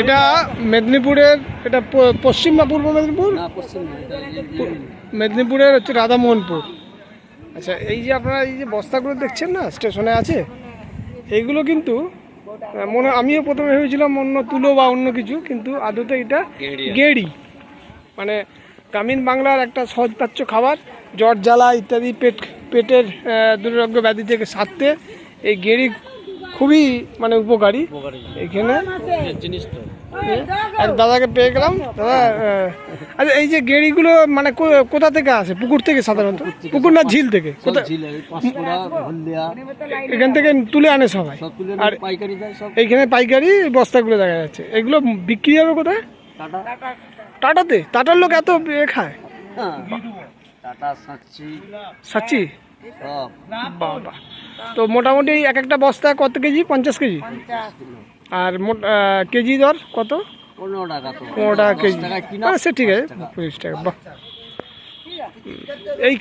এটা মেদিনীপুরের এটা পশ্চিম না পূর্ব মেদিনীপুর? মেদিনীপুরের হচ্ছে রাধামোহনপুর। আচ্ছা এই যে আপনারা এই যে বস্তাগুলো দেখছেন না স্টেশনে আছে এইগুলো কিন্তু মনে আমিও প্রথমে ভেবেছিলাম অন্য তুলো বা অন্য কিছু কিন্তু আদতে এটা গেঁড়ি। মানে গ্রামীণ বাংলার একটা সহজপাচ্য খাবার জ্বর জ্বালা ইত্যাদি পেট পেটের দুরারোগ্য ব্যাধি থেকে সারতে এই গেঁড়ি খুবই মানে উপকারী। এখানে এক দাদাকে পেয়ে গেলাম। দাদা আচ্ছা এই যে গেঁড়িগুলো মানে কোথা থেকে আসে? পুকুর থেকে সাধারণত? পুকুর না ঝিল থেকে? এখান থেকে তুলে আনে সবাই। আর এইখানে পাইকারি বস্তাগুলো দেখা যাচ্ছে। এগুলো বিক্রি হবে কোথায়? টাটাতে? টাটার লোক এত খায়? হ্যাঁ। সাচ্চি। সব বাবা তো মোটামুটি এক একটা বস্তা কত কেজি? পঞ্চাশ কেজি? আর মোট- কেজি দর কত? পনেরো টাকা পনেরো টাকা কেজি। আচ্ছা সে ঠিক আছে পঁচিশ টাকা বাহ। এই